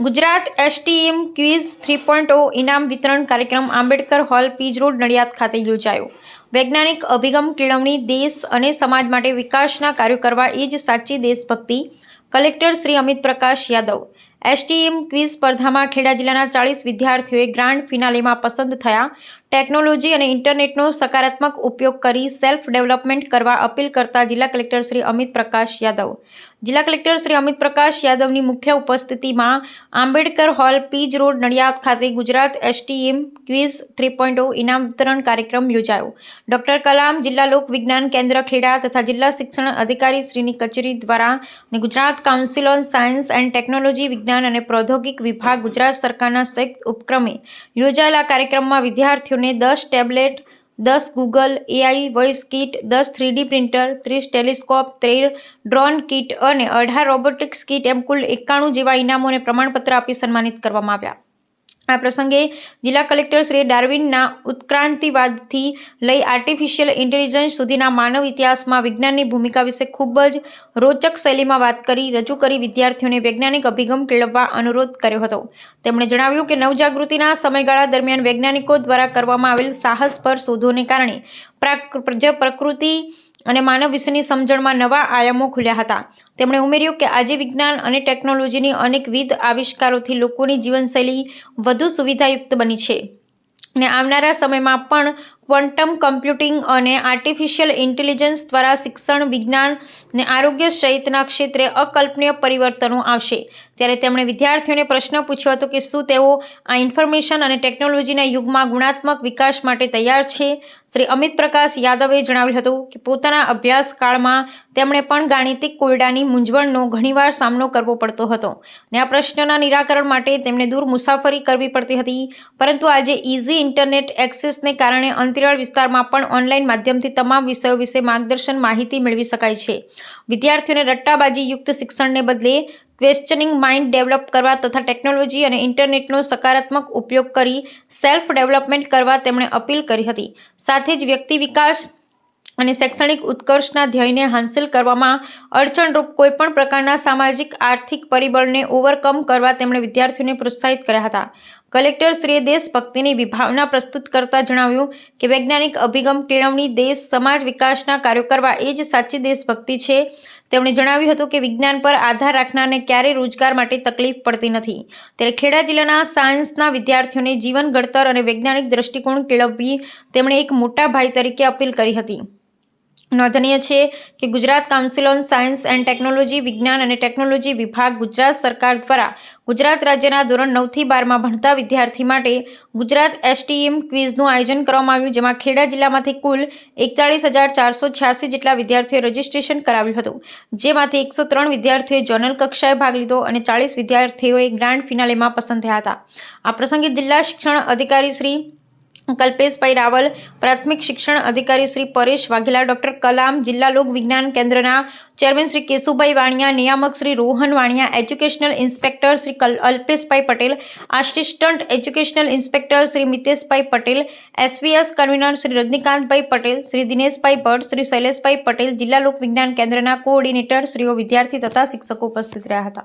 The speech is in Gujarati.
Gujarat STM quiz three point O ઇનામ વિતરણ કાર્યક્રમ આંબેડકર હોલ પીજ રોડ નડિયાદ ખાતે યોજાયો. વૈજ્ઞાનિક અભિગમ, કેળવણી, દેશ અને સમાજ માટે વિકાસના કાર્યો કરવા એ જ સાચી દેશભક્તિ. Collector Shri Amit Prakash Yadav. STM quiz સ્પર્ધામાં ખેડા જિલ્લાના ચાળીસ વિદ્યાર્થીઓએ ગ્રાન્ડ ફિનાલેમાં પસંદ થયા. ટેકનોલોજી અને ઇન્ટરનેટનો સકારાત્મક ઉપયોગ કરી સેલ્ફ ડેવલપમેન્ટ કરવા અપીલ કરતા જિલ્લા કલેક્ટર શ્રી અમિત પ્રકાશ યાદવ. જિલ્લા કલેક્ટર શ્રી અમિત પ્રકાશ યાદવની મુખ્ય ઉપસ્થિતિમાં આંબેડકર હોલ, પીજ રોડ, નડિયાદ ખાતે Gujarat STM quiz three point ઇનામ વિતરણ કાર્યક્રમ યોજાયો. ડોક્ટર કલામ, જિલ્લા લોક વિજ્ઞાન કેન્દ્ર ખેડા તથા જિલ્લા શિક્ષણ અધિકારી શ્રીની કચેરી દ્વારા Gujarat council on science and technology વિજ્ઞાન અને પ્રૌદ્યોગિક વિભાગ ગુજરાત સરકારના સંયુક્ત ઉપક્રમે યોજાયેલા કાર્યક્રમમાં વિદ્યાર્થીઓને દસ ટેબ્લેટ, દસ ગૂગલ, એઆઈ, વોઇસ કિટ, દસ થ્રીડી પ્રિન્ટર, ત્રીસ ટેલિસ્કોપ, તેર ડ્રોન કિટ અને અઢાર રોબોટિક્સ કિટ એમ કુલ એકાણું જેવા ઇનામો અને પ્રમાણપત્ર આપી સન્માનિત કરવામાં આવ્યા. આ પ્રસંગે જિલ્લા કલેક્ટર શ્રી ડાર્વિનના ઉત્ક્રાંતિવાદથી લઈ આર્ટિફિશિયલ ઇન્ટેલિજન્સ સુધીના માનવ ઇતિહાસમાં વિજ્ઞાનની ભૂમિકા વિશે ખૂબ જ રોચક શૈલીમાં વાત કરી, રજૂ કરી, વિદ્યાર્થીઓને વૈજ્ઞાનિક અભિગમ કેળવવા અનુરોધ કર્યો હતો. તેમણે જણાવ્યું કે નવજાગૃતિના સમયગાળા દરમિયાન વૈજ્ઞાનિકો દ્વારા કરવામાં આવેલ સાહસ પર શોધોને કારણે પ્રકૃતિ અને માનવ વિશેની સમજણમાં નવા આયામો ખુલ્યા હતા. તેમણે ઉમેર્યું કે આજે વિજ્ઞાન અને ટેકનોલોજીની અનેકવિધ આવિષ્કારોથી લોકોની જીવનશૈલી વધુ સુવિધાયુક્ત બની છે. અને આવનારા સમયમાં પણ ક્વોન્ટમ કમ્પ્યુટિંગ અને આર્ટિફિશિયલ ઇન્ટેલિજન્સ દ્વારા શિક્ષણ, વિજ્ઞાન અને આરોગ્ય સહિતના ક્ષેત્રે અકલ્પનીય પરિવર્તનો આવશે. ત્યારે તેમણે વિદ્યાર્થીઓને પ્રશ્ન પૂછ્યો હતો કે શું તેઓ આ ઇન્ફોર્મેશન અને ટેકનોલોજીના યુગમાં ગુણાત્મક વિકાસ માટે તૈયાર છે? શ્રી અમિત પ્રકાશ યાદવે જણાવ્યું હતું કે પોતાના અભ્યાસકાળમાં તેમણે પણ ગાણિતિક કોયડાની મૂંઝવણનો ઘણીવાર સામનો કરવો પડતો હતો અને આ પ્રશ્નના નિરાકરણ માટે તેમને દૂર મુસાફરી કરવી પડતી હતી. પરંતુ આજે ઇઝી ઇન્ટરનેટ એક્સેસને કારણે અંતરિયાળ વિસ્તારમાં પણ ઓનલાઈન માધ્યમથી તમામ વિષયો વિશે માર્ગદર્શન માહિતી મેળવી શકાય છે. વિદ્યાર્થીઓને રટ્ટાબાજી યુક્ત શિક્ષણને બદલે ક્વેશ્ચનિંગ માઇન્ડ ડેવલપ કરવા તથા ટેકનોલોજી અને ઇન્ટરનેટનો સકારાત્મક ઉપયોગ કરી સેલ્ફ ડેવલપમેન્ટ કરવા તેમણે અપીલ કરી હતી. સાથે જ વ્યક્તિ વિકાસ અને શૈક્ષણિક ઉત્કર્ષના ધ્યેયને હાંસલ કરવામાં અડચણરૂપ કોઈપણ પ્રકારના સામાજિક આર્થિક પરિબળને ઓવરકમ કરવા તેમણે વિદ્યાર્થીઓને પ્રોત્સાહિત કર્યા હતા. કલેક્ટર શ્રીએ દેશભક્તિની વિભાવના પ્રસ્તુત કરતા જણાવ્યું કે વૈજ્ઞાનિક અભિગમ કેળવણી દેશ સમાજ વિકાસના કાર્યો કરવા એ જ સાચી દેશભક્તિ છે. તેમણે જણાવ્યું હતું કે વિજ્ઞાન પર આધાર રાખનારને ક્યારેય રોજગાર માટે તકલીફ પડતી નથી. ત્યારે ખેડા જિલ્લાના સાયન્સના વિદ્યાર્થીઓને જીવન ઘડતર અને વૈજ્ઞાનિક દ્રષ્ટિકોણ કેળવવી તેમણે એક મોટા ભાઈ તરીકે અપીલ કરી હતી. નોંધનીય છે કે Gujarat council on science and technology વિજ્ઞાન અને ટેકનોલોજી વિભાગ ગુજરાત સરકાર દ્વારા ગુજરાત રાજ્યના ધોરણ નવથી બારમાં ભણતા વિદ્યાર્થી માટે ગુજરાત એસટીએમ ક્વિઝનું આયોજન કરવામાં આવ્યું, જેમાં ખેડા જિલ્લામાંથી કુલ એકતાળીસ હજાર ચારસો છ્યાસી જેટલા વિદ્યાર્થીઓએ રજીસ્ટ્રેશન કરાવ્યું હતું, જેમાંથી એકસો ત્રણ વિદ્યાર્થીઓએ જોનલ કક્ષાએ ભાગ લીધો અને ચાળીસ વિદ્યાર્થીઓએ ગ્રાન્ડ ફિનાલેમાં પસંદ થયા હતા. આ પ્રસંગે જિલ્લા શિક્ષણ અધિકારી શ્રી કલ્પેશભાઈ રાવલ, પ્રાથમિક શિક્ષણ અધિકારી શ્રી પરેશ વાઘેલા, ડૉક્ટર કલામ, જિલ્લા લોક વિજ્ઞાન કેન્દ્રના ચેરમેન શ્રી કેશુભાઈ વાણિયા, નિયામક Shri Rohan Vaniya, educational inspector Shri Alpeshbhai Patel, assistant educational inspector Shri Miteshbhai Patel, SVS convener Shri Rajnikantbhai Patel, Shri Dineshbhai Bhatt, Shri Shaileshbhai Patel, જિલ્લા લોક વિજ્ઞાન કેન્દ્રના કોઓર્ડિનેટર શ્રીઓ વિદ્યાર્થી તથા શિક્ષકો ઉપસ્થિત રહ્યા હતા.